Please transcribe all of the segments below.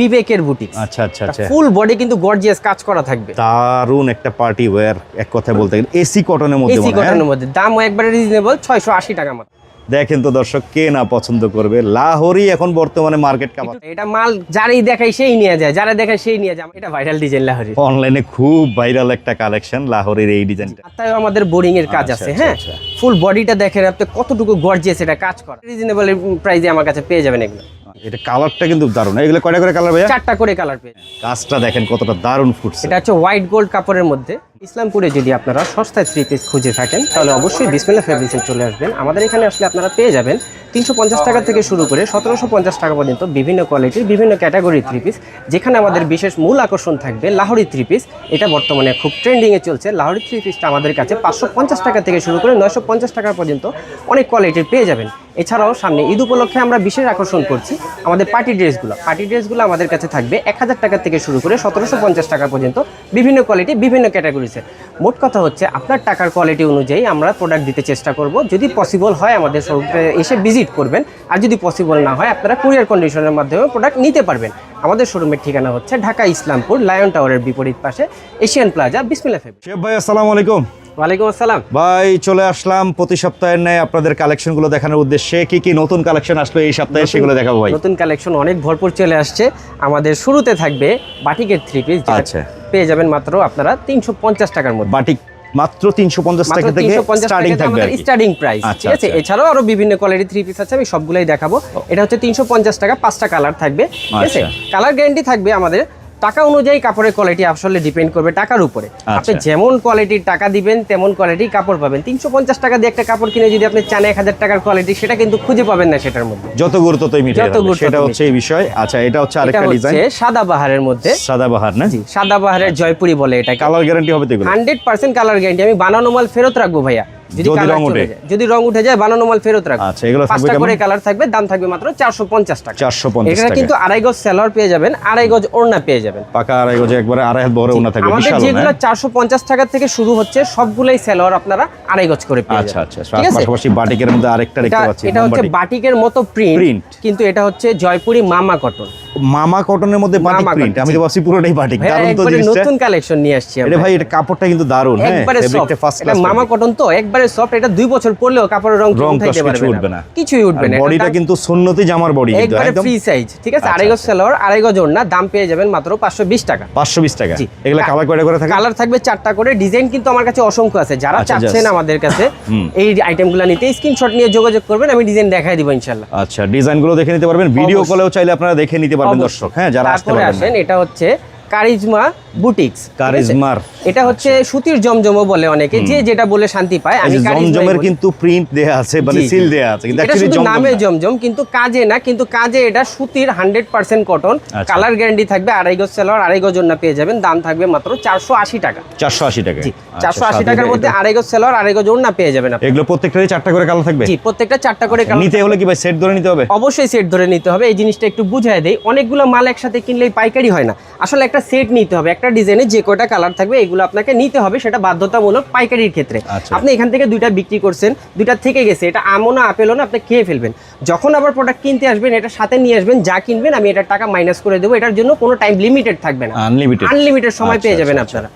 বিবেকের বুটিক আচ্ছা আচ্ছা আচ্ছা। ফুল বডি কিন্তু গর্জিয়াস কাজ করা থাকবে। দারুণ একটা পার্টি ওয়্যার এক কথায় বলতে গেলে। এসি কটনের মধ্যে এসি মনে হয়? কটনের মধ্যে। দামও একবারে রিজনেবল ছয়শো আশি টাকা মাত্র দেখেন তো দর্শক কে না পছন্দ করবে? লাহোরই এখন বর্তমানে মার্কেট কামার এটা মাল যারাই দেখায় সেই নিয়ে যায় যারা দেখায় সেই নিয়ে যায়। এটা ভাইরাল ডিজাইন লাহরি অনলাইনে খুব ভাইরাল একটা কালেকশন লাহোরের এই ডিজাইনটা তাই আমাদের বোরিং এর কাজ আচ্ছা, আছে আচ্ছা, হ্যাঁ? আচ্ছা। ফুল বডিটা দেখেন আপনি কতটুকু গর্জিয়াস এটা কাজ করে। রিজনেবল প্রাইসে আমার কাছে পেয়ে যাবেন এগুলো। এটা কালারটা কিন্তু দারুণ। এগুলো কয়টা করে কালার ভাইয়া? চারটা করে কালার পেয়ে। কাজটা দেখেন কতটা দারুণ ফুটছে। এটা হচ্ছে হোয়াইট গোল্ড কাপড়ের মধ্যে। ইসলামপুরে যদি আপনারা সস্তায় থ্রি পিস খুঁজে থাকেন তাহলে অবশ্যই বিসমিল্লা ফেব্রিক্সে চলে আসবেন। আমাদের এখানে আসলে আপনারা পেয়ে যাবেন তিনশো পঞ্চাশ টাকা থেকে শুরু করে সতেরোশো পঞ্চাশ টাকা পর্যন্ত বিভিন্ন কোয়ালিটির বিভিন্ন ক্যাটাগরি থ্রি পিস যেখানে আমাদের বিশেষ মূল আকর্ষণ থাকবে লাহোরি থ্রি পিস এটা বর্তমানে খুব ট্রেন্ডিংয়ে চলছে। লাহোরি থ্রি পিসটা আমাদের কাছে পাঁচশো পঞ্চাশ টাকা থেকে শুরু করে নয়শো পঞ্চাশ টাকা পর্যন্ত অনেক কোয়ালিটির পেয়ে যাবেন। এছাড়াও সামনে ঈদ উপলক্ষে আমরা বিশেষ আকর্ষণ করছি আমাদের পার্টি ড্রেসগুলো পার্টি ড্রেসগুলো আমাদের কাছে থাকবে এক হাজার টাকা থেকে শুরু করে সতেরোশো পঞ্চাশ টাকা পর্যন্ত বিভিন্ন কোয়ালিটি বিভিন্ন ক্যাটাগরিসে মোট কথা হচ্ছে আপনার টাকার কোয়ালিটি অনুযায়ী আমরা প্রোডাক্ট দিতে চেষ্টা করব। যদি পসিবল হয় আমাদের শোরুমে এসে ভিজিট করবেন। আর যদি পসিবল না হয়, আপনারা কুরিয়ার কন্ডিশনের মাধ্যমে প্রোডাক্ট নিতে পারবেন। আমাদের শোরুমের ঠিকানা হচ্ছে ঢাকা ইসলামপুর লায়ন টাওয়ারের বিপরীত পাশে এশিয়ান প্লাজা বিসমিল্লা ফেব শেফ ভাই, আসসালামু আলাইকুম। ওয়ালাইকুম আসসালাম। ভাই চলে আসলাম প্রতি সপ্তাহের ন্যায় আপনাদের কালেকশনগুলো দেখানোর উদ্দেশ্যে। কি কি নতুন কালেকশন আসলো এই সপ্তাহে সেগুলো দেখাবো ভাই। নতুন কালেকশন অনেক ভরপুর চলে আসছে। আমাদের শুরুতে থাকবে বাটিকের থ্রি পিস আচ্ছা। পেয়ে যাবেন মাত্র আপনারা তিনশো পঞ্চাশ টাকার মধ্যে। বাটিক মাত্র তিনশো পঞ্চাশ টাকা থেকে স্টার্টিং থাকবে স্টার্টিং প্রাইস আচ্ছা, ঠিক আছে? আচ্ছা। এছাড়াও আরও বিভিন্ন কোয়ালিটি থ্রি পিস আছে আমি সবগুলাই দেখাবো। এটা হচ্ছে তিনশো পঞ্চাশ টাকা পাঁচটা কালার থাকবে ঠিক আছে? আচ্ছা। কালার গ্যারান্টি থাকবে আমাদের টাকা অনুযায়ী কাপড়ের কোয়ালিটি আসলে ডিপেন্ড করবে টাকার উপরে। আপনি আচ্ছা। যেমন কোয়ালিটির টাকা দিবেন তেমন কোয়ালিটির কাপড় পাবেন। তিনশো পঞ্চাশ টাকা দিয়ে একটা কাপড় কিনে যদি আপনি চান এক হাজার টাকার কোয়ালিটি সেটা কিন্তু খুঁজে পাবেন না সেটার মধ্যে। যত গুরুত্ব যত গুরুত্ব সেটা হচ্ছে এই বিষয়। আচ্ছা এটা হচ্ছে আরেকটা ডিজাইন সাদা বাহারের মধ্যে। সাদা বাহার না? জি সাদা বাহারের জয়পুরি বলে এটা কালার গ্যারান্টি হবে তো হান্ড্রেড পার্সেন্ট কালার গ্যারান্টি আমি বানানো মাল ফেরত রাখব ভাইয়া। যদি রং। যায়। যদি রং উঠে যায় বানানো মাল ফেরত রাখব আচ্ছা, এগুলো পাঁচটা? করে কালার থাকবে দাম থাকবে মাত্র চারশো পঞ্চাশ টাকা 450 এটা কিন্তু আড়াই গজ সেলর পেয়ে যাবেন আড়াই গজ ওড়না পেয়ে যাবেন পাকা আড়াই গজে একবারে আড়াই হাত বড় ওনা থাকবে আমাদের যেগুলো ওনা চারশো পঞ্চাশ টাকা থেকে শুরু হচ্ছে সবগুলাই সেলর আপনারা আড়াই গজ করে পেয়ে আচ্ছা যাবেন আচ্ছা ঠিক আছে পাশাপাশি বাটিকের মধ্যে আরেকটা দেখতে পাচ্ছি এটা হচ্ছে বাটিক। বাটিকের মতো প্রিন্ট কিন্তু এটা হচ্ছে জয়পুরি মামা কটন মামা কটনের মধ্যে বাটিক প্রিন্ট আমি তো ভাবছি পুরোটাই বাটিক ভাইয়া দারুণ তো জিনিসটা। নতুন কালেকশন নিয়ে আসছি আমরা। ভাই এটা কাপড়টা কিন্তু দারুণ হ্যাঁ একবারে ফেব্রিকটা সফট ফার্স্ট ক্লাস মামা কটন তো একবারে সফট এটা দুই বছর পরলেও কাপড়ের রং উঠাইতে পারবে উঠবে না। কিছুই উঠবে না। বডিটা কিন্তু সুন্নতি জামার বডি একদম। ফ্রি সাইজ ঠিক আছে? আচ্ছা, আড়াই গজ সেলর আড়াই গজ ওড়না দাম পেয়ে যাবেন মাত্র পাঁচশো বিশ টাকা। 520 টাকা। এগুলা কালার কয়টা করে থাকে? কালার থাকবে চারটা করে। ডিজাইন কিন্তু আমার কাছে অসংখ্য আছে। যারা আচ্ছা, চাচ্ছেন আমাদের কাছে। এই আইটেমগুলো নিতে স্ক্রিনশট নিয়ে যোগাযোগ করবেন আমি ডিজাইন দেখাই দিব ইনশাল্লাহ আচ্ছা ডিজাইনগুলো দেখে নিতে পারবেন। ভিডিও কলেও চাইলে আপনারা দেখে নিতে পারবেন। দর্শক। হ্যাঁ যারা আসতে পারবেন আসেন এটা হচ্ছে কারিজমা বুটিক্স কারিজমার। এটা হচ্ছে সুতির জমজমও বলে অনেকে যে যেটা বলে শান্তি পায় আমি জমজমের কিন্তু প্রিন্ট দেয়া আছে মানে। সিল দেয়া আছে কিন্তু এটা শুধু জমজম নামে জমজম কিন্তু কাজে না কিন্তু কাজে এটা সুতির হান্ড্রেড পার্সেন্ট কটন আচ্ছা। কালার গ্যারান্টি থাকবে আড়াই গজ সেলার আড়াই গজ ওড়না পেয়ে যাবেন দাম থাকবে মাত্র চারশো আশি টাকা। 480 টাকা জি আচ্ছা, চারশো আশি সাথে টাকার মধ্যে আড়াই গজ সেলার আড়াই গজ ওড়না পেয়ে যাবেন আপনি। এগুলো প্রত্যেকটারই চারটা করে কালার থাকবে? জি প্রত্যেকটা চারটা করে কালার নিতে হলে কি ভাই সেট ধরে নিতে হবে? অবশ্যই সেট ধরে নিতে হবে এই জিনিসটা একটু বুঝাই দেই। অনেকগুলো মাল একসাথে কিনলেই পাইকারি হয় না। আসলে একটা সেট নিতে হবে একটা ডিজাইনে যে কয়টা কালার থাকবে এগুলো আপনাকে নিতে হবে সেটা বাধ্যতামূলক পাইকারির ক্ষেত্রে। আচ্ছা। আপনি এখান থেকে দুইটা বিক্রি করছেন দুইটা থেকে গেছে এটা আমও না আপেলও না আপনি খেয়ে ফেলবেন। যখন আবার প্রোডাক্ট কিনতে আসবেন এটা সাথে নিয়ে আসবেন যা কিনবেন আমি এটার টাকা মাইনাস করে দেবো এটার জন্য কোনো টাইম লিমিটেড থাকবে না। আনলিমিটেড আনলিমিটেড সময় আচ্ছা, পেয়ে যাবেন আচ্ছা, আপনারা।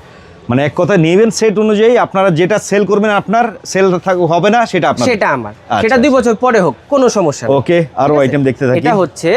মানে এক কথা নেবেন সেট অনুযায়ী আপনারা যেটা সেল করবেন আপনার সেল হবে না সেটা আপনার সেটা আমার। আচ্ছা, সেটা দুই বছর পরে হোক কোনো সমস্যা ওকে আরও আইটেম দেখতে থাকি। এটা হচ্ছে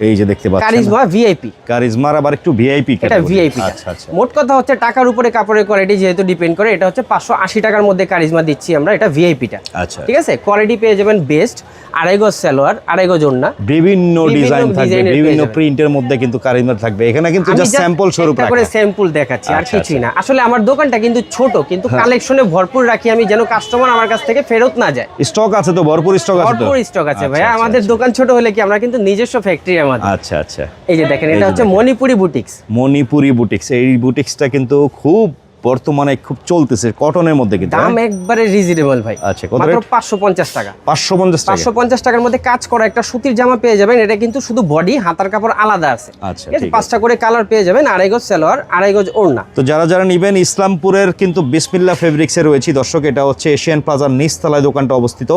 এই যে দেখতে পাচ্ছেন। কারিজমা ভিআইপি কারিজমার আবার একটু ভিআইপি এটা ভিআইপি আচ্ছা আচ্ছা। মোট কথা হচ্ছে টাকার উপরে কাপড়ের কোয়ালিটি যেহেতু ডিপেন্ড করে এটা হচ্ছে পাঁচশো আশি টাকার মধ্যে কারিজমা দিচ্ছি আমরা এটা ভিআইপিটা আচ্ছা। ঠিক আছে? কোয়ালিটি পেয়ে যাবেন বেস্ট আড়াই গজ সালোয়ার আড়াই গজ ওড়না। বিভিন্ন ডিজাইন থাকবে বিভিন্ন প্রিন্টের মধ্যে কিন্তু কারিজমার থাকবে। এখানে কিন্তু জাস্ট স্যাম্পল স্বরূপ করে স্যাম্পল দেখাচ্ছি আর আচ্ছা, কিছুই না। আসলে আমার দোকানটা কিন্তু ছোট কিন্তু কালেকশনে ভরপুর রাখি আমি যেন কাস্টমার আমার কাছ থেকে ফেরত না যায়। স্টক আছে তো? ভরপুর স্টক আছে ভরপুর স্টক আছে আচ্ছা, ভাইয়া। আচ্ছা, আমাদের দোকান ছোট হলে কি আমরা কিন্তু নিজস্ব ফ্যাক্টরি আমাদের আচ্ছা আচ্ছা। এই যে দেখেন এটা হচ্ছে মণিপুরি বুটিক্স মণিপুরি বুটিক্স এই বুটিক্সটা কিন্তু খুব বর্তমানে খুব চলতেছে কটনের মধ্যে কিন্তু দাম একবারে রিজনেবল ভাই। আচ্ছা, কত মাত্র rate? পাঁচশো পঞ্চাশ টাকা। পাঁচশো পঞ্চাশ টাকা। পাঁচশো পঞ্চাশ টাকার মধ্যে কাজ করা একটা সুতির জামা পেয়ে যাবেন। এটা কিন্তু শুধু বডি হাতার কাপড় আলাদা আছে। আচ্ছা, ঠিক আছে? ঠিক পাঁচটা করে কালার পেয়ে যাবেন আড়াই গজ সালোয়ার আড়াই গজ ওড়না। তো যারা যারা নিবেন ইসলামপুরের কিন্তু বিসমিল্লা ফেব্রিক্সে রয়েছে দর্শক এটা হচ্ছে এশিয়ান প্লাজার নিচতলায় দোকানটা অবস্থিত।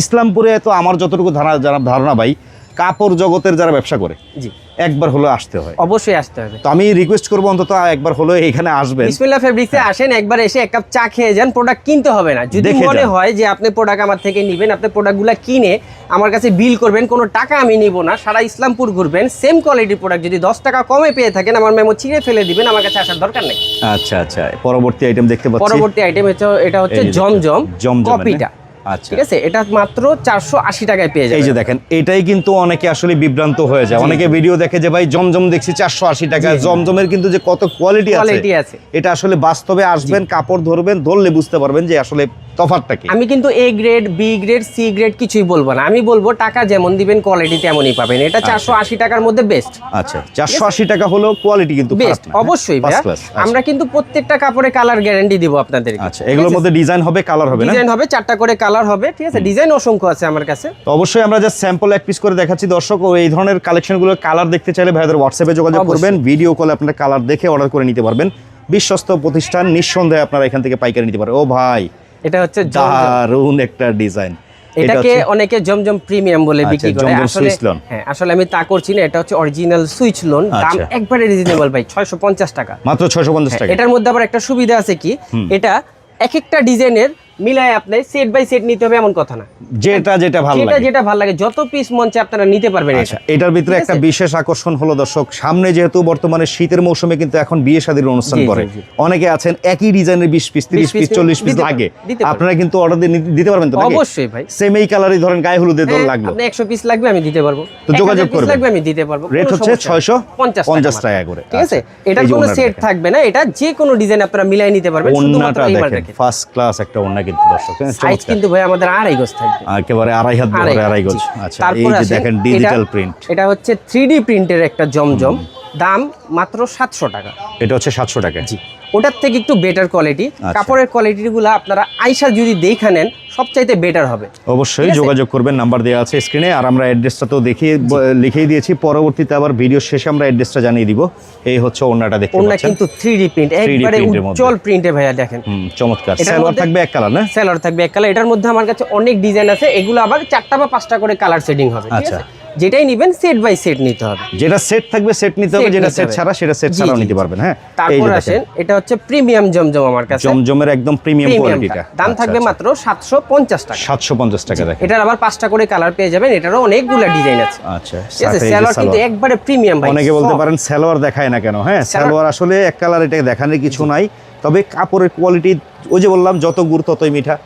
ইসলামপুরে তো আমার যতটুকু ধারণা ধারণা ভাই কাপড় জগতের যারা ব্যবসা করে জি। একবার হলো আসতে হয়। অবশ্যই আসতে হবে। তো আমি রিকোয়েস্ট করব অন্তত একবার হলো এখানে আসবেন। বিসমিল্লাহ ফেব্রিক্সে আসেন একবার এসে এক কাপ চা খেয়ে যান প্রোডাক্ট কিনতে হবে না। যদি মনে হয় যে আপনি প্রোডাক্ট আমার থেকে নেবেন আপনি প্রোডাক্টগুলো কিনে আমার কাছে বিল করবেন কোনো টাকা আমি নিব না সারা ইসলামপুর ঘুরবেন সেম কোয়ালিটির প্রোডাক্ট যদি দশ টাকা কমে পেয়ে থাকেন আমার মেমো ছিঁড়ে ফেলে দিবেন আমার কাছে আসার দরকার নেই। আচ্ছা আচ্ছা। পরবর্তী আইটেম দেখতে পাচ্ছি। পরবর্তী আইটেম হচ্ছে এটা হচ্ছে জমজম জমজমের কপিটা। আচ্ছা ঠিক আছে? এটা মাত্র চারশো আশি টাকায় পেয়ে যায় এই যে দেখেন এটাই কিন্তু অনেকে আসলে বিভ্রান্ত হয়ে যায়। অনেকে ভিডিও দেখে যে ভাই জমজম দেখছি চারশো আশি টাকা। জমজমের কিন্তু যে কত কোয়ালিটি আছে এটা আসলে বাস্তবে আসবেন কাপড় ধরবেন ধরলে বুঝতে পারবেন যে আসলে তফাৎটা কি? আমি কিন্তু A grade B grade C grade কিছুই বলব না। আমি বলব টাকা যেমন দিবেন কোয়ালিটি তেমনই পাবেন। এটা চারশো আশি টাকার মধ্যে বেস্ট আচ্ছা চারশো আশি টাকা হলো কোয়ালিটি কিন্তু বেস্ট হ্যাঁ? অবশ্যই আচ্ছা। আমরা কিন্তু প্রত্যেকটা কাপড়ে কালার গ্যারান্টি দিব আপনাদের আচ্ছা এগুলোর মধ্যে ডিজাইন হবে কালার হবে না? ডিজাইন হবে চারটা করে কালার হবে ঠিক আছে? ডিজাইন অসংখ্য আছে আমার কাছে। তো অবশ্যই আমরা যে স্যাম্পল এক পিস করে দেখাচ্ছি। দর্শক ও এই ধরনের কালেকশনগুলো কালার দেখতে চাইলে ভাইদের হোয়াটসঅ্যাপে যোগাযোগ। করবেন। ভিডিও কলে আপনারা কালার দেখে অর্ডার করে নিতে পারবেন। বিশ্বস্ত প্রতিষ্ঠান নিঃসন্দেহে আপনারা এখান থেকে পাইকারি নিতে পারেন। ও ভাই এটা হচ্ছে দারুণ একটা ডিজাইন। এটাকে অনেকে জমজম প্রিমিয়াম বলে আচ্ছা, বিক্রি করে। আসলে। হ্যাঁ আসলে আমি তা করছি না এটা হচ্ছে অরিজিনাল সুইচ লোন দাম আচ্ছা। একবারে রিজনেবল ভাই 650 টাকা। মাত্র ছয়শো পঞ্চাশ টাকা। এটার মধ্যে আবার একটা সুবিধা আছে কি? এটা এক একটা ডিজাইনের মিলায় আপনি সেট বাই সেট নিতে হবে এমন কথা না। যেটা যেটা ভালো লাগে। যেটা ভালো লাগে যত পিস মঞ্চে আপনারা নিতে পারবেন আচ্ছা এটার ভিতরে একটা বিশেষ আকর্ষণ হলো দর্শক সামনে যেহেতু বর্তমানে শীতের মৌসুমে কিন্তু এখন বিয়ে শাদীর অনুষ্ঠান করে অনেকে আছেন একই ডিজাইনের বিশ পিস তিরিশ পিস piece চল্লিশ পিস লাগে। আপনারা কিন্তু অর্ডার দিতে পারবেন তো অবশ্যই ভাই। সেম এই কালারই ধরেন গায়ে হলুদের দল হ্যাঁ, লাগল। আপনি 100 পিস লাগবে আমি দিতে পারব। তো যোগাযোগ 1000 করবেন। লাগবে আমি দিতে পারব। রেট হচ্ছে সমস্যা নেই। 650 টাকা করে। ঠিক আছে? আচ্ছা। এই কোনো সেট থাকবে না এটা যে কোনো ডিজাইন আপনারা মিলাই নিতে পারবেন শুধুমাত্র এই ফার্স্ট ক্লাস একটা ওন্না কিন্তু দর্শক হ্যাঁ, সাইজ কিন্তু ভাই আমাদের আড়াই গজ থাকবে। একেবারে আড়াই হাত বহরে আড়াই গজ। আচ্ছা এই যে দেখেন ডিজিটাল প্রিন্ট এটা হচ্ছে থ্রি প্রিন্টের একটা জমজম। দাম মাত্র সাতশো টাকা। এটা হচ্ছে সাতশো টাকা। জি। ওটার থেকে একটু বেটার কোয়ালিটি আচ্ছা। কাপড়ের কোয়ালিটিগুলো আপনারা আইসা যদি দেখে নেন সবচাইতে বেটার হবে। অবশ্যই যোগাযোগ করবেন নাম্বার দেওয়া আছে স্ক্রিনে আর আমরা অ্যাড্রেসটা তো দেখিয়ে লিখেই দিয়েছি। পরবর্তীতে আবার ভিডিও শেষে আমরা অ্যাড্রেসটা জানিয়ে দিব। এই হচ্ছে ওন্নাটা দেখতে পাচ্ছেন। কিন্তু থ্রি প্রিন্ট 3D একবারে উজ্জ্বল প্রিন্টে ভাইয়া দেখেন। চমৎকার। সালোয়ার থাকবে এক কালার না? সেলর থাকবে এক কালার এটার মধ্যে আমার কাছে অনেক ডিজাইন আছে। এগুলো আবার চারটা বা পাঁচটা করে কালার সেটিং হবে। ঠিক আচ্ছা। আছে? যেটাই নেবেন সেট বাই সেট নিতে হবে। যেটা সেট থাকবে সেট নিতে হবে যেটা সেট ছাড়া সেটা সেট ছাড়াও নিতে পারবেন হ্যাঁ? তারপর আসেন এটা হচ্ছে প্রিমিয়াম জমজম আমার কাছে। জমজমের একদম প্রিমিয়াম কোয়ালিটিটা দাম থাকবে মাত্র সাতশো পঞ্চাশ টাকা। সাতশো পঞ্চাশ টাকা দেখেন। এটার আবার পাঁচটা করে কালার পেয়ে যাবেন এটারও অনেকগুলো ডিজাইন আছে। আচ্ছা সেলর কিন্তু একবারে প্রিমিয়াম ভাই অনেকে বলতে পারেন সালোয়ার দেখায় না কেন হ্যাঁ? সালোয়ার- সালোয়ার আসলে এক কালার এটা দেখানোর কিছু নাই তবে কাপড়ের কোয়ালিটি ওই যে বললাম যত গুড় ততই মিঠা।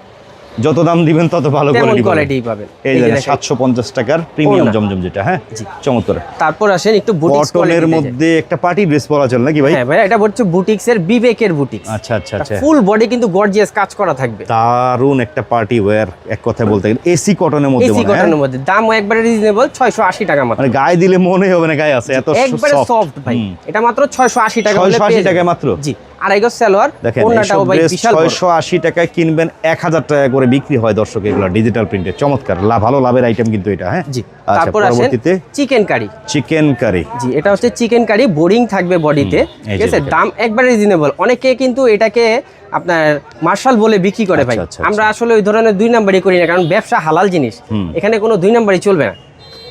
যত দাম দিবেন তত ভালো কোয়ালিটি পাবেন। এই যে যে দেখেন। সাতশো পঞ্চাশ টাকার প্রিমিয়াম জমজম যেটা হ্যাঁ। চমৎকার। তারপর আসেন একটু বুটিক্স কটনের মধ্যে একটা পার্টি ড্রেস পরা চল নাকি ভাই? হ্যাঁ ভাই এটা হচ্ছে বুটিক্স এর বিবেকের বুটিক্স আচ্ছা আচ্ছা আচ্ছা। ফুল বডি কিন্তু গর্জিয়াস কাজ করা থাকবে। দারুণ একটা পার্টি ওয়্যার এক কথায় বলতে গেলে। এসি কটনের মধ্যে এসি মনে হয়? কটনের মধ্যে। দাম একবারে রিজনেবল 680 টাকা মাত্র। মানে গায়ে দিলে মনে হবে না গায়ে আছে এত একবারে সফট ভাই। এটা মাত্র 680 টাকা হলে 680 পেয়ে টাকায় যাবেন। মাত্র? জি। আড়াই গজ সালোয়ার দেখেন ভাই বিশাল বড়। ছয়শো আশি টাকায় কিনবেন এক হাজার টাকা করে বিক্রি হয় দর্শক এগুলো ডিজিটাল প্রিন্টে চমৎকার লাভ ভালো লাভের আইটেম কিন্তু এটা হ্যাঁ? জি আচ্ছা তারপর আসেন চিকেন কারি চিকেন কারি জি এটা হচ্ছে চিকেন কারি বোরিং থাকবে বডিতে ঠিক আছে? দাম একবারে রিজনেবল অনেকে কিন্তু এটাকে আপনার মার্শাল বলে বিক্রি করে ভাই। আচ্ছা, আচ্ছা, আমরা আসলে ওই ধরনের দুই নাম্বারই করি না কারণ ব্যবসা হালাল জিনিস। এখানে কোনো দুই নাম্বারই চলবে না।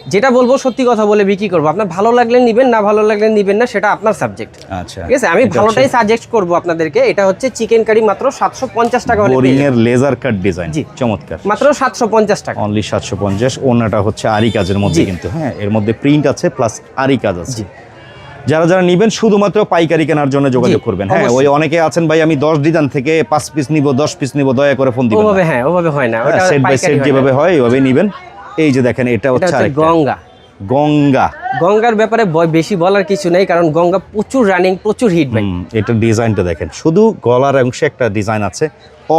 যেটা বলব সত্যি কথা বলে বিক্রি করব। আপনার ভালো লাগলে নিবেন না ভালো লাগলে নিবেন না সেটা আপনার সাবজেক্ট আচ্ছা ঠিক আছে? আমি ভালোটাই সাজেস্ট করব আপনাদেরকে। এটা হচ্ছে চিকেন কারি মাত্র সাতশো পঞ্চাশ টাকা হলে বোরিং এর লেজার কাট ডিজাইন জি। চমৎকার। মাত্র সাতশো পঞ্চাশ টাকা। অনলি সাতশো পঞ্চাশ। ওনাটা হচ্ছে আরি কাজের মধ্যে কিন্তু হ্যাঁ? এর মধ্যে প্রিন্ট আছে প্লাস আরি কাজ আছে। জি। যারা যারা নিবেন শুধুমাত্র পাইকারি কেনার জন্য যোগাযোগ করবেন। হ্যাঁ ওই অনেকে আছেন ভাই আমি দশ ডিজাইন থেকে পাঁচ পিস নিব দশ পিস নিব দয়া করে ফোন দিবেন ওভাবে হ্যাঁ ওভাবে হয় না। Set by set. যেভাবে হয় ওইভাবে নিবেন। এই যে দেখেন এটা হচ্ছে গঙ্গা। গঙ্গা। গঙ্গার ব্যাপারে বেশি বলার কিছু নেই কারণ গঙ্গা প্রচুর রানিং প্রচুর হিট ভাই এটা ডিজাইনটা দেখেন। শুধু গলার অংশে একটা ডিজাইন আছে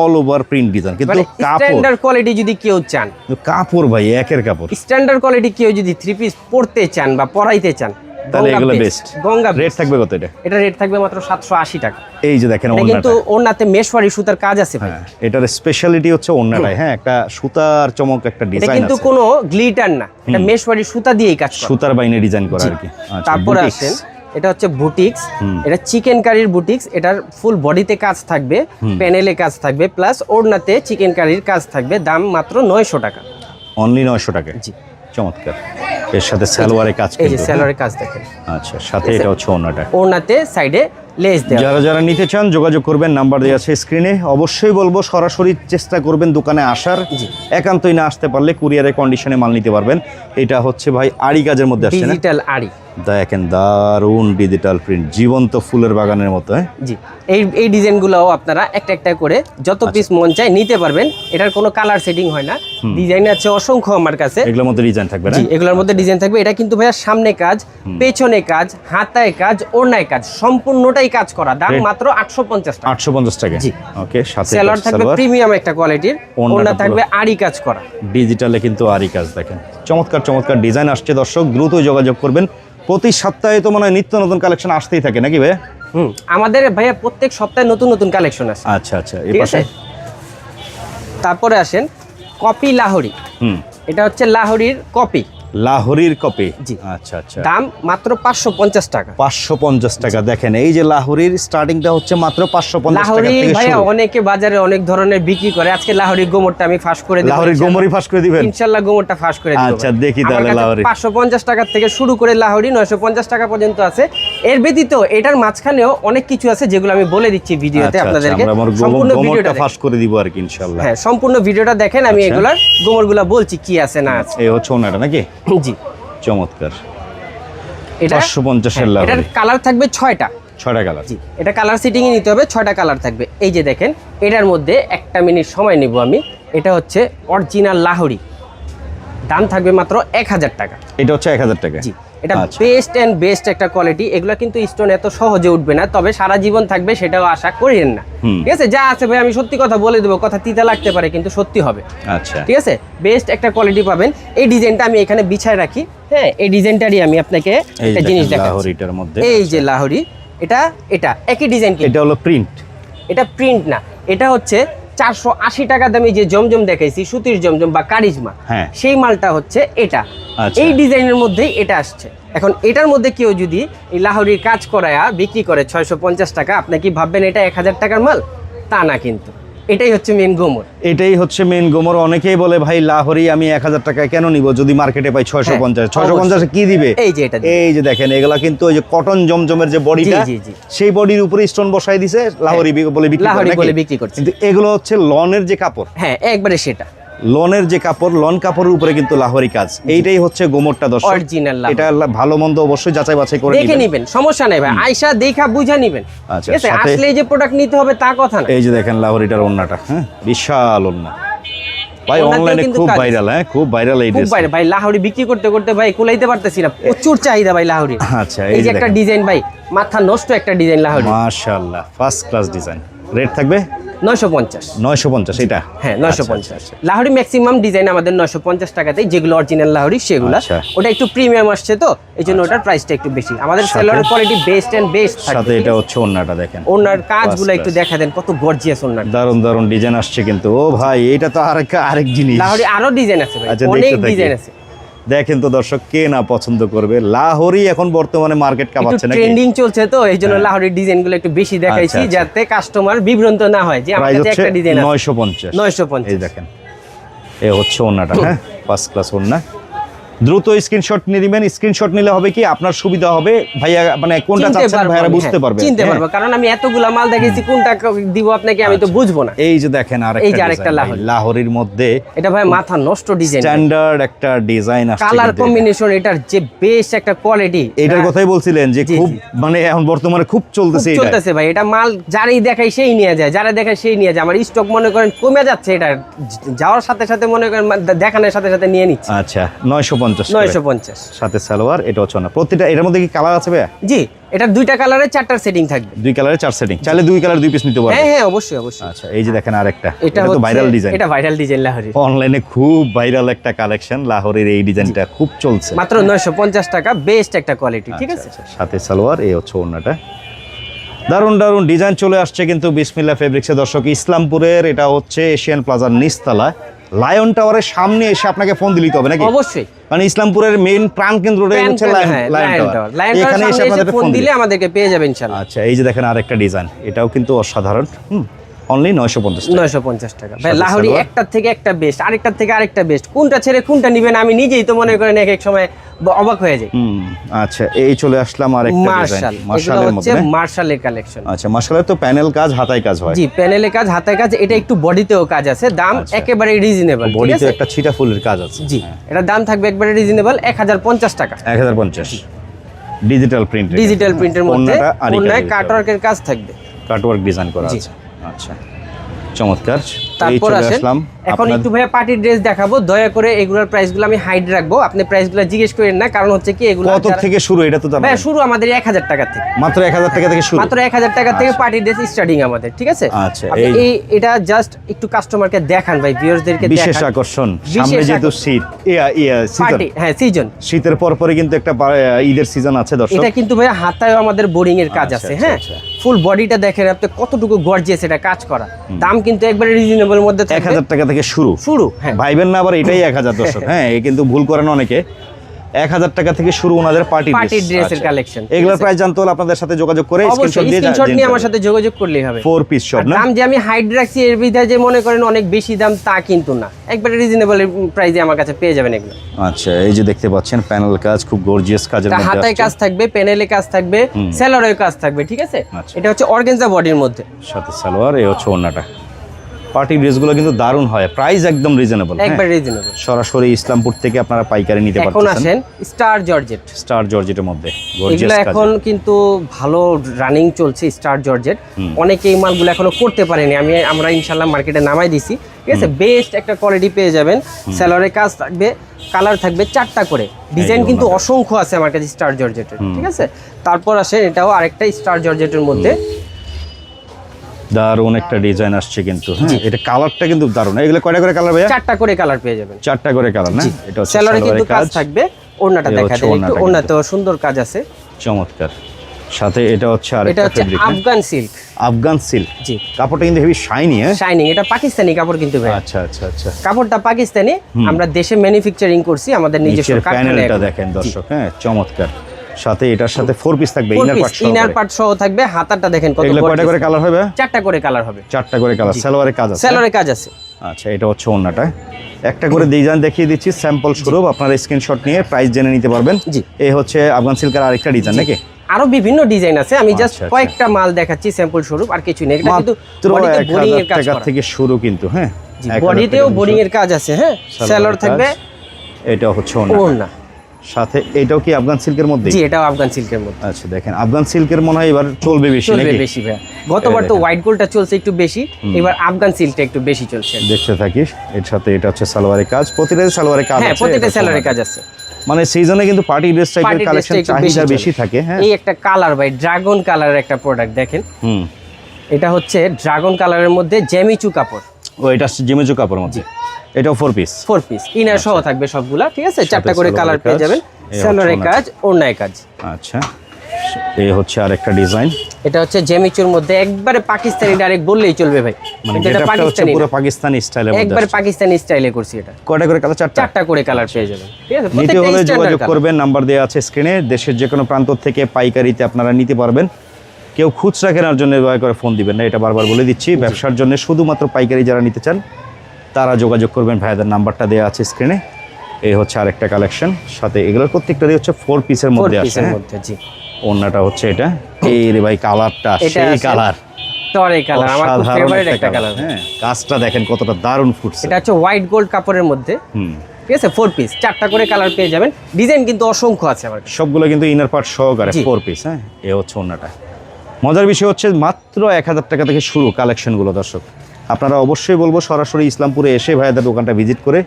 অল ওভার প্রিন্ট ডিজাইন কিন্তু মানে কাপড় স্ট্যান্ডার্ড কোয়ালিটি যদি কেউ চান। কাপড় ভাই একের কাপড়। স্ট্যান্ডার্ড কোয়ালিটি কেউ যদি থ্রি পিস পড়তে চান বা পরাইতে চান তাহলে এগুলো বেস্ট গঙ্গা রেট থাকবে কত এটা? এটা রেট থাকবে মাত্র সাতশো আশি টাকা। এই যে দেখেন এটা কিন্তু ওন্নাটা ওনাতে মেশওয়ারি সুতার কাজ আছে ভাই। হ্যাঁ এটার স্পেশালিটি হচ্ছে ওন্নাটাই হ্যাঁ একটা সুতার চমক একটা ডিজাইন কিন্তু কোনো গ্লিটার না। এটা মেশওয়ারি সুতা দিয়েই কাজ করে। সুতার বাইনে ডিজাইন করা আর কি। আচ্ছা তারপরে আসেন এটা হচ্ছে বুটিক্স এটা চিকেন কারির বুটিক্স এটার ফুল বডিতে কাজ থাকবে প্যানেলে কাজ থাকবে প্লাস ওড়নাতে চিকেন কারির কাজ থাকবে দাম মাত্র নয়শো টাকা। অনলি নয়শো টাকা জি। চমৎকার। এর সাথে সালোয়ারে কাজ এই যে সালোয়ারে স্যালোয়ারের কাজ দেখেন। আচ্ছা সাথে এটা হচ্ছে ওনাটা ওনাতে সাইডে লেস দেওয়া। যারা যারা নিতে চান যোগাযোগ করবেন নাম্বার দেওয়া আছে স্ক্রিনে। অবশ্যই বলব সরাসরি চেষ্টা করবেন দোকানে আসার। একান্তই না আসতে পারলে কুরিয়ারের কন্ডিশনে মাল নিতে পারবেন। এটা হচ্ছে ভাই আড়ি কাজের মধ্যে আসছে না? ডিজিটাল আড়ি। দেখেন দারুণ ডিজিটাল প্রিন্ট জীবন্ত ফুলের বাগানের মতো হ্যাঁ? জি। এই এই ডিজাইনগুলোও আপনারা একটা একটা করে যত আচ্ছা। পিস মন চায় নিতে পারবেন। এটার কোনো কালার সেটিং হয় না। ডিজাইন আছে অসংখ্য আমার কাছে। এগুলোর মধ্যে ডিজাইন থাকবে না? জি এগুলোর মধ্যে ডিজাইন থাকবে। এটা কিন্তু ভাইয়া সামনে কাজ পেছনে কাজ হাতায় কাজ ওড়নায় কাজ। সম্পূর্ণটাই কাজ করা। দাম মাত্র আটশো পঞ্চাশ টাকা। আটশো পঞ্চাশ টাকা। জি। ওকে সাথে সেলার থাকবে প্রিমিয়াম একটা কোয়ালিটির পুরো- থাকবে আড়ি কাজ করা। ডিজিটালে কিন্তু আরই কাজ দেখেন। চমৎকার চমৎকার ডিজাইন আসছে দর্শক দ্রুত যোগাযোগ করবেন। প্রতি সপ্তাহে তো মনে হয় নিত্য নতুন কালেকশন আসতেই থাকে নাকি ভাই? হুম আমাদের ভাইয়া প্রত্যেক সপ্তাহে নতুন নতুন কালেকশন আছে। আচ্ছা আচ্ছা এই পাশে? তারপরে আসেন কপি লাহোরি। হুম। এটা হচ্ছে লাহোরির কপি লাহোরির কপি? জি। আচ্ছা আচ্ছা। দাম মাত্র পাঁচশো পঞ্চাশ টাকা। পাঁচশো পঞ্চাশ টাকা। দেখেন এই যে লাহোরির স্টার্টিংটা হচ্ছে মাত্র পাঁচশো পঞ্চাশ টাকা অনেকে বাজারে অনেক ধরনের বিক্রি করে। আজকে লাহোরি গোমরটা আমি ফাঁস করে গোমরি ফাঁস করে দিবেন? ইনশাল্লাহ গোমরটা ফাঁস করে আচ্ছা, দেখি তাহলে লাহোরি। পাঁচশো পঞ্চাশ টাকা থেকে শুরু করে লাহোরি নয়শো পঞ্চাশ টাকা পর্যন্ত আছে। এর ব্যতীত এটার মাঝখানেও অনেক কিছু আছে যেগুলো আমি বলে দিচ্ছি ভিডিওতে আচ্ছা, আচ্ছা, আপনাদেরকে। সম্পূর্ণ ভিডিওটা ফাঁস করে দিব আর কি ইনশাল্লাহ। হ্যাঁ সম্পূর্ণ ভিডিওটা দেখেন আমি আচ্ছা। এগুলার গোমরগুলা বলছি কি আছে না আছে। এই হচ্ছে ওনাটা নাকি? জি। চমৎকার। এটা 550 এর লাগবে এটার কালার থাকবে ছয়টা। ছয়টা কালার। জি এটা কালার সিটিংয়ে নিতে হবে ছয়টা কালার থাকবে। এই যে দেখেন এটার মধ্যে একটা মিনিট সময় নিব আমি। এটা হচ্ছে অরিজিনাল লাহোরি। দাম থাকবে মাত্র এক হাজার টাকা। এটা হচ্ছে এক হাজার টাকা। জি। এটা আচ্ছা। বেস্ট অ্যান্ড বেস্ট একটা কোয়ালিটি এগুলো কিন্তু স্টোন এত সহজে উঠবে না তবে সারা জীবন থাকবে সেটাও আশা করিয়েন না। ঠিক আছে? যা আছে ভাই আমি সত্যি কথা বলে দেবো কথা তিতা লাগতে পারে কিন্তু সত্যি হবে। আচ্ছা। ঠিক আছে? বেস্ট একটা কোয়ালিটি পাবেন। এই ডিজাইনটা আমি এখানে বিছায় রাখি হ্যাঁ? এই ডিজাইনটারই আমি আপনাকে একটা জিনিস দেখাচ্ছি। এই যে লাহোরি এটা এটা একই ডিজাইন এটা হলো প্রিন্ট এটা প্রিন্ট না এটা হচ্ছে চারশো আশি টাকা দামে যে জমজম দেখাইছি সুতির জমজম বা কারিজমা হ্যাঁ। সেই মালটা হচ্ছে এটা আচ্ছা। এই ডিজাইনের মধ্যেই এটা আসছে এখন এটার মধ্যে কেউ যদি এই লাহোরির কাজ করায়া বিক্রি করে ছয়শো পঞ্চাশ টাকা আপনি কি ভাববেন এটা এক হাজার টাকার মাল তা না কিন্তু এটাই হচ্ছে মেন গোমর। এটাই হচ্ছে মেন গোমর। অনেকেই বলে ভাই লাহোরি আমি এক হাজার টাকা কেন নিব? যদি মার্কেটে পাই ছয়শো পঞ্চাশ। হ্যাঁ, ছয়শো পঞ্চাশ পঞ্চাশে কি দিবে? এই যে এটা এই যে দেখেন এগুলা কিন্তু ওই যে কটন জমজমের যে বডিটা জি। সেই বডির উপরে স্টোন বসাই দিছে লাহোরি বলে বিক্রি লাহোরি বলে বিক্রি করছে। কিন্তু এগুলো হচ্ছে লনের যে কাপড়। হ্যাঁ একবারে সেটা। লনের যে কাপড় লন কাপড়ের উপরে কিন্তু লাহোরি কাজ। এইটাই হচ্ছে গোমরটা দর্শক। লাহোরি। এটা ভালো মন্দ অবশ্যই যাচাই বাছাই করে দেখে নিবেন। সমস্যা নেই ভাই। আয়সা দেখা বুঝা নিবেন। আচ্ছা, আসলে এই যে প্রোডাক্ট নিতে হবে তা কথা না। এই যে দেখেন লাহোরিটার ওন্নাটা হ্যাঁ? বিশাল ওন্না। ভাই অনলাইনে খুব ভাইরাল হ্যাঁ? খুব ভাইরাল এই ড্রেস বাইরে ভাই লাহোরি বিক্রি করতে করতে ভাই কুলাইতে পারতেছি না। প্রচুর চাহিদা ভাই লাহোরি আচ্ছা, এই যে একটা ডিজাইন ভাই মাথা নষ্ট একটা ডিজাইন লাহোরি মাশাআল্লাহ ফার্স্ট ক্লাস ডিজাইন রেট থাকবে? নয়শো পঞ্চাশ। নয়শো পঞ্চাশ এটা হ্যাঁ নয়শো আচ্ছা, পঞ্চাশ লাহোরি ম্যাক্সিমাম ডিজাইন আমাদের নয়শো পঞ্চাশ টাকাতেই যেগুলো অরিজিনাল লাহোরি সেগুলো। আচ্ছা। ওটা একটু প্রিমিয়াম আসছে তো এই জন্য ওটার প্রাইসটা একটু বেশি। আমাদের সাথে- কোয়ালিটি বেস্ট অ্যান্ড বেস্ট সাথে এটা হচ্ছে ওন্নাটা দেখেন। ওনার কাজগুলো একটু। দেখা দেন কত গর্জিয়াস ওনার দারুণ দারুণ ডিজাইন আসছে কিন্তু। ও ভাই এটা তো আরেক আরেক জিনিস। লাহোরি আরও ডিজাইন আছে ভাই আচ্ছা, অনেক ডিজাইন আছে। দেখেন তো দর্শক কে না পছন্দ করবে? লাহোরি এখন বর্তমানে মার্কেট কাঁপাচ্ছে নাকি? ট্রেন্ডিং চলছে তো এই জন্য লাহোরির ডিজাইনগুলো একটু বেশি দেখাইছি আচ্ছা, আচ্ছা। যাতে কাস্টমার বিভ্রান্ত না হয়। যে আমার কাছে একটা ডিজাইন আছে। নয়শো পঞ্চাশ। নয়শো এই পঞ্চাশ দেখেন। এ হচ্ছে ওনাটা হ্যাঁ? ফার্স্ট ক্লাস ওন্না দ্রুত স্ক্রিনশট নিয়ে দিবেন স্ক্রিনশট নিলে হবে কি আপনার সুবিধা হবে। ভাইয়া মানে কোনটা চাচ্ছেন ভাইয়ারা বুঝতে হ্যাঁ, পারবে। চিনতে হ্যাঁ। পারব কারণ আমি এতগুলা মাল দেখেছি কোনটা দিব আপনাকে আমি তো বুঝব না। এই যে দেখেন আরেকটা এই যে আরেকটা লাহোরি। লাহোরির মধ্যে এটা ভাই মাথা নষ্ট ডিজাইন স্ট্যান্ডার্ড একটা ডিজাইন আসছে কালার কম্বিনেশন এটার যে বেশ একটা কোয়ালিটি এটার কথাই বলছিলেন যে খুব মানে এখন বর্তমানে খুব চলতেছে এটা চলতেছে ভাই এটা মাল যারাই দেখায় সেই নিয়ে যায় যারা দেখায় সেই নিয়ে যায়। আমার স্টক মনে করেন কমে যাচ্ছে এটা যাওয়ার সাথে সাথে মনে করেন দেখানোর সাথে সাথে নিয়ে নিচ্ছে। আচ্ছা নয়শো পঞ্চাশ নয়শো পঞ্চাশ। সাথে সালোয়ার এটা হচ্ছে না প্রতিটা এটার মধ্যে কি কালার আছে ভাইয়া? জি এটার দুইটা কালারের চারটার সেটিং থাকবে। দুই কালারের চার সেটিং চাইলে দুই কালার দুই পিস নিতে পারবে। হ্যাঁ হ্যাঁ অবশ্যই অবশ্যই। আচ্ছা এই যে দেখেন আরেকটা। এটা এটা তো ভাইরাল ডিজাইন এটা ভাইরাল ডিজাইন লাহোরি অনলাইনে খুব ভাইরাল একটা কালেকশন লাহোরের এই ডিজাইনটা খুব চলছে। মাত্র নয়শো পঞ্চাশ টাকা বেস্ট একটা কোয়ালিটি ঠিক আচ্ছা, আছে? আচ্ছা, সাথে সালোয়ার এই হচ্ছে ওড়নাটা। দারুণ দারুণ ডিজাইন চলে আসছে কিন্তু বিসমিল্লা ফেব্রিক্সের দর্শক ইসলামপুরের এটা হচ্ছে এশিয়ান প্লাজার নিচতলা লায়ন টাওয়ারের সামনে এসে আপনাকে ফোন দিলিতে হবে নাকি? অবশ্যই। মানে ইসলামপুরের মেইন প্রাণ কেন্দ্রটাই হচ্ছে লায়ন হ্যাঁ, টাওয়ার টাওয়ার। এখানে এসে আপনাদের ফোন দিলে আমাদেরকে পেয়ে যাবেন ইনশাআল্লাহ আচ্ছা এই যে দেখেন আরেকটা ডিজাইন এটাও কিন্তু অসাধারণ হুম। অনলি নয়শো পঞ্চাশ টাকা। ভাই লাহোরি একটার থেকে একটা বেস্ট আরেকটার থেকে আরেকটা বেস্ট কোনটা ছেড়ে কোনটা নিবেন আমি নিজেই তো মনে করেন এক এক সময় অবাক হয়ে যাই। আচ্ছা এই চলে আসলাম আর একটা মার্শাল। ডিজাইন মার্শালের মধ্যে মার্শালের কালেকশন আচ্ছা মার্শালের তো প্যানেল কাজ হাতায় কাজ হয়। জি প্যানেলে কাজ কাজ এটা একটু বডিতেও কাজ আছে। দাম আচ্ছা। একেবারে রিজনেবল বডিতে একটা ছিটা ফুলের কাজ আছে। জি এটা দাম থাকবে একবারে রিজনেবল এক হাজার পঞ্চাশ টাকা। এক হাজার পঞ্চাশ। ডিজিটাল প্রিন্ট ডিজিটাল প্রিন্টের মধ্যে। কাটওয়ার্কের কাজ থাকবে। কাটওয়ার্ক ডিজাইন করা আছে। আচ্ছা চমৎকার। তারপর আসেন। আসলাম। এখন একটু ভাইয়া পার্টির ড্রেস দেখাবো। দয়া করে এগুলোর প্রাইসগুলো আমি হাইড রাখব। আপনি প্রাইসগুলো জিজ্ঞেস করেন না কারণ হচ্ছে কি এগুলো কত থেকে শুরু এটা তো জানা ভাইয়া শুরু আমাদের এক হাজার টাকা থেকে। মাত্র এক হাজার টাকা থেকে শুরু। মাত্র এক হাজার টাকা থেকে আচ্ছা। পার্টি ড্রেস স্টার্টিং আমাদের ঠিক আছে? আচ্ছা, এই- এটা জাস্ট একটু কাস্টমারকে দেখান ভাই ভিউয়ার্সদেরকে বিশেষ দেখান। আকর্ষণ সামনে যেহেতু। শীত ইয়া ইয়া সিজন পার্টি হ্যাঁ সিজন শীতের পর পরে কিন্তু একটা ঈদের সিজন আছে দর্শক। এটা কিন্তু ভাই হাতায়ও আমাদের বোরিং এর কাজ আচ্ছা, আছে আচ্ছা, হ্যাঁ? আচ্ছা। ফুল বডিটা দেখেন আপনি কতটুকু গর্জিয়াস এটা কাজ করা। দাম কিন্তু একবারে রিজনেবল মধ্যে এক হাজার টাকা থেকে শুরু। শুরু হ্যাঁ। ভাইবেন না আবার এটাই এক হাজার দর্শক। হ্যাঁ এ কিন্তু ভুল করেন অনেকে। এক হাজার টাকা থেকে শুরু ওনাদের পার্টি এর collection, ঠিক এগুলোর প্রাইস জানতে হলে আপনাদের সাথে যোগাযোগ করে স্ক্রিনশট দিয়ে স্ক্রিনশট নিয়ে আমার সাথে যোগাযোগ করলেই হবে। ফোর পিস সব না? দাম যে আমি হাইড রাখছি এর বিধায় যে মনে করেন অনেক বেশি দাম তা কিন্তু না। একবারে রিজনেবল প্রাইসে আমার কাছে পেয়ে যাবেন এগুলো। আচ্ছা এই যে দেখতে পাচ্ছেন প্যানেল কাজ খুব গর্জিয়াস কাজের মধ্যে হাতায় আসছে। কাজ থাকবে প্যানেলে কাজ থাকবে সেলরের কাজ থাকবে ঠিক আছে? আচ্ছা। এটা হচ্ছে অর্গেনজা বডির মধ্যে। সাথে সালোয়ার এই হচ্ছে ওড়নাটা। পার্টি ড্রেসগুলো কিন্তু দারুণ হয়। প্রাইস একদম রিজনেবল একবারে রিজনেবল সরাসরি ইসলামপুর থেকে আপনারা পাইকারি নিতে এখন আসেন স্টার জর্জেট স্টার জর্জেটের মধ্যে এগুলো গর্জিয়াস এখন কিন্তু ভালো রানিং চলছে স্টার জর্জেট অনেকে এই মালগুলো এখনও করতে পারেনি। আমি আমরা ইনশাল্লাহ মার্কেটে নামাই দিছি। ঠিক আছে? বেস্ট একটা কোয়ালিটি পেয়ে যাবেন। স্যালোয়ারের কাজ থাকবে কালার থাকবে চারটা করে। ডিজাইন কিন্তু অসংখ্য আছে আমার কাছে স্টার জর্জেটের ঠিক আছে? তারপর আসেন এটাও আরেকটা স্টার জর্জেটের মধ্যে। দারুণ একটা ডিজাইন আসছে কিন্তু হ্যাঁ? এটা কালারটা কিন্তু দারুণ। এগুলো কয়টা করে কালার ভাইয়া? চারটা করে কালার পেয়ে যাবেন। চারটা করে কালার না? এটা স্যালোয়ারে কিন্তু কাজ থাকবে ওড়নাটা দেখা হচ্ছে একটু ওড়নাটা ওড়নাতেও সুন্দর কাজ আছে। চমৎকার। সাথে এটা হচ্ছে আর এটা হচ্ছে আফগান সিল্ক আফগান সিল্ক জি। কাপড়টা কিন্তু হেভি শাইনি হ্যাঁ? শাইনিং এটা পাকিস্তানি কাপড় কিন্তু ভাই আচ্ছা আচ্ছা আচ্ছা। কাপড়টা পাকিস্তানি আমরা দেশে ম্যানুফ্যাকচারিং করছি আমাদের নিজস্ব কারখানায় প্যানেলটা দেখেন দর্শক হ্যাঁ? চমৎকার। সাথে এটার সাথে ফোর পিস থাকবে ইনার পার্ট সহ inner part সহ থাকবে হাতাটা দেখেন কত কয়টা করে কালার হবে? চারটা করে কালার হবে। চারটা করে কালার সালোয়ারের কাজ আছে? স্যালোরে কাজ আছে। আচ্ছা এটা হচ্ছে ওন্নাটা। একটা করে ডিজাইন দেখিয়ে দিচ্ছি স্যাম্পল স্বরূপ আপনারা স্ক্রিনশট নিয়ে প্রাইস জেনে নিতে পারবেন। জি। এই হচ্ছে আফগান সিল্কের আরেকটা ডিজাইন নাকি? আরও বিভিন্ন ডিজাইন আছে আমি জাস্ট আচ্ছা, আচ্ছা। কয়েকটা মাল দেখাচ্ছি স্যাম্পল স্বরূপ আর কিছু নেই। এটা কিন্তু বডিতে বোরিং এর কাজ করা। থেকে শুরু কিন্তু হ্যাঁ? বডিতেও বোরিং এর কাজ আছে হ্যাঁ? সালোয়ারের স্যালোর থাকবে। এটা হচ্ছে ওন্না। সাথে এটাও কি আফগান সিল্কের মধ্যে? জি এটাও আফগান সিল্কের মধ্যে। আচ্ছা দেখেন আফগান সিল্কের মনে হয় এবার চলবে বেশি চলবে বেশি ভাই গতবার তো হোয়াইট গোল্ডটা চলছে একটু বেশি এবার আফগান সিল্কটা একটু বেশি চলছে। দেখতে থাকিস এর সাথে এটা হচ্ছে সালোয়ারের কাজ প্রতিটা সালোয়ারের কাজ হ্যাঁ আছে, এটা স্যালোরে কাজ আছে। মানে সিজনে কিন্তু পার্টি ড্রেস টাইপের কালেকশন চাহিদা বেশি থাকে হ্যাঁ? এই একটা কালার ভাই ড্রাগন কালারের একটা প্রোডাক্ট দেখেন। হুম। এটা হচ্ছে ড্রাগন কালারের মধ্যে জেমিচু কাপড়। ও এটা জিমেজু কাপড়ের মধ্যে। এটাও four piece four piece inner সহ থাকবে সবগুলা ঠিক আছে? চারটা করে কালার পেয়ে যাবেন। কাজ ওড়নায় কাজ। আচ্ছা। এই হচ্ছে আরেকটা ডিজাইন এটা হচ্ছে জেমিচুর মধ্যে একবারে পাকিস্তানি ডাইরেক্ট বললেই চলবে ভাই। মানে এটা পাকিস্তানি পুরো পাকিস্তানি স্টাইলের মধ্যে একবারে পাকিস্তানি স্টাইলে করছি এটা। কয়টা করে কালার চারটা। চারটা করে কালার পেয়ে যাবেন ঠিক আছে? প্রত্যেকটা যোগাযোগ করবেন নাম্বার দেওয়া আছে স্ক্রিনে দেশের যে কোনো প্রান্ত থেকে পাইকারিতে আপনারা নিতে পারবেন। কেউ খুচরা কেনার জন্য দয়া করে ফোন দিবেন না এটা বারবার বলে দিচ্ছি। ব্যবসার জন্য শুধুমাত্র পাইকারি যারা নিতে চান তারা যোগাযোগ করবেন। ভাইয়াদের নাম্বারটা দেওয়া আছে স্ক্রিনে এই হচ্ছে আরেকটা কালেকশন সাথে এগুলোর প্রত্যেকটাই হচ্ছে ফোর পিসের মধ্যে আসে এর হ্যাঁ? জি। হচ্ছে এটা। এই রে ভাই কালারটা সেই কালার কালার আমার ফেভারিট একটা একটা কালার কালার হ্যাঁ? কাজটা দেখেন কতটা দারুণ ফুটছে এটা হচ্ছে হোয়াইট গোল্ড কাপড়ের মধ্যে। হুম। ঠিক আছে? ফোর পিস চারটা করে কালার পেয়ে যাবেন। ডিজাইন কিন্তু অসংখ্য আছে আমার সবগুলো কিন্তু ইনার পার্ট সহকারে। ফোর পিস হ্যাঁ? এ হচ্ছে অন্যটা মজার বিষয় হচ্ছে মাত্র এক হাজার টাকা থেকে শুরু কালেকশনগুলো দর্শক। আপনারা অবশ্যই বলব সরাসরি ইসলামপুরে এসে ভাইয়াদের দোকানটা ভিজিট করে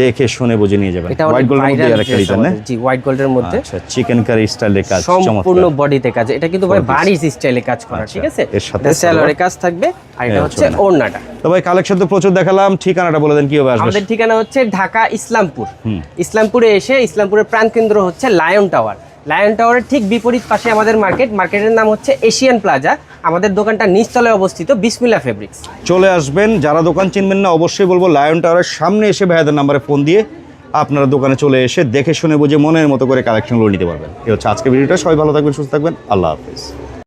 দেখে শুনে বুঝে নিয়ে যাবেন। হোয়াইট গোল্ডের মধ্যে আরেকটা dress ডিজাইন জি হোয়াইট গোল্ডের মধ্যে। আচ্ছা চিকেন কারি স্টাইলের কাজ সম্পূর্ণ বডিতে কাজ। এটা কিন্তু ভাই। বাড়ির স্টাইলে কাজ করা আচ্ছা, ঠিক আছে? এর সাথে এটা স্যালোরে কাজ থাকবে আর এটা হচ্ছে হচ্ছে ওড়নাটা। তো ভাই কালেকশন তো প্রচুর দেখালাম ঠিকানাটা বলে দেন কীভাবে আসবে? আমাদের ঠিকানা হচ্ছে ঢাকা ইসলামপুর। ইসলামপুরে এসে ইসলামপুরের প্রাণকেন্দ্র হচ্ছে লায়ন টাওয়ার লায়ন টাওয়ারের ঠিক বিপরীত পাশে আমাদের মার্কেট মার্কেটের নাম হচ্ছে এশিয়ান প্লাজা আমাদের দোকানটা নিচতলায় অবস্থিত বিসমিল্লা ফেব্রিক্স চলে আসবেন। যারা দোকান চিনবেন না, অবশ্যই বলব লায়ন টাওয়ারের সামনে এসে ভাইয়াদের নাম্বারে ফোন দিয়ে আপনারা দোকানে চলে এসে দেখে শুনে বুঝে মনের মতো করে কালেকশনগুলো নিতে পারবেন। এই হচ্ছে আজকে ভিডিওটা। সবাই ভালো থাকবেন, সুস্থ থাকবেন। আল্লাহ হাফিজ।